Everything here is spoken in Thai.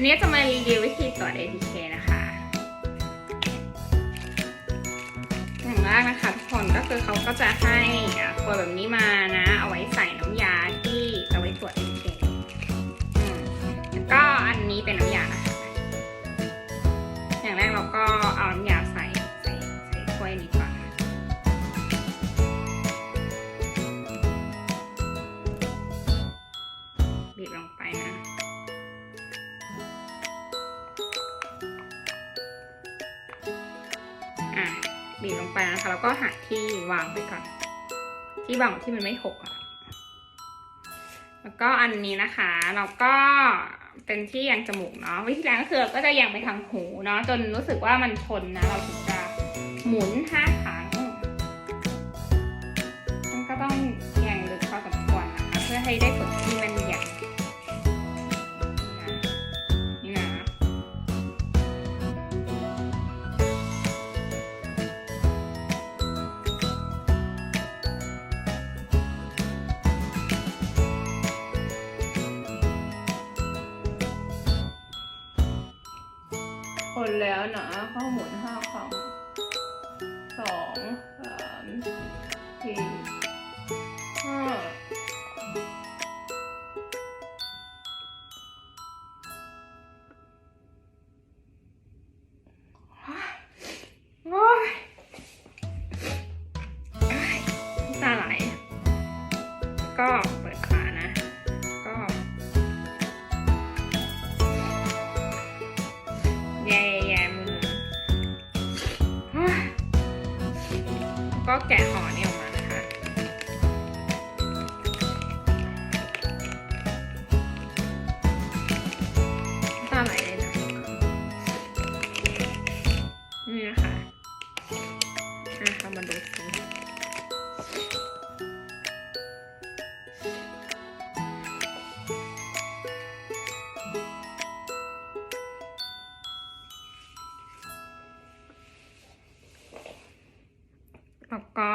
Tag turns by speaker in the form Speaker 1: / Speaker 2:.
Speaker 1: วันนี้จะมารีวิววิธีตรวจ ATK นะคะอย่างแรกนะคะทุกคนก็คือเขาก็จะให้ขวดแบบนี้มานะ เอาไว้ใส่น้ำยาที่เอาไว้ตรวจ ATK อืมแล้วก็อันนี้เป็นน้ำยานะคะอย่างแรกเราก็เอาน้ำยาใส่ใส่ใส่ถ้วยนี้ก่อนบีบลงไปค่ะ บีบลงไปนะคะ แล้วก็หาที่วางไปก่อน ที่วางที่มันไม่หกอะแล้วก็อันนี้นะคะ เราก็เป็นที่ยังจมูกเนาะวิธีการกก็คือก็จะยังไปทางหูเนาะจนรู้สึกว่ามันทนนะ เราถึงจะหมุนห้าครั้งมันก็ต้องยังลึกพอสมควรนะคะ เพื่อให้ได้ผล นแล้วนะเข้าหมุนห้าครั้งสองสามสี่ห้า ก็แกะห่อนี้ แล้วก็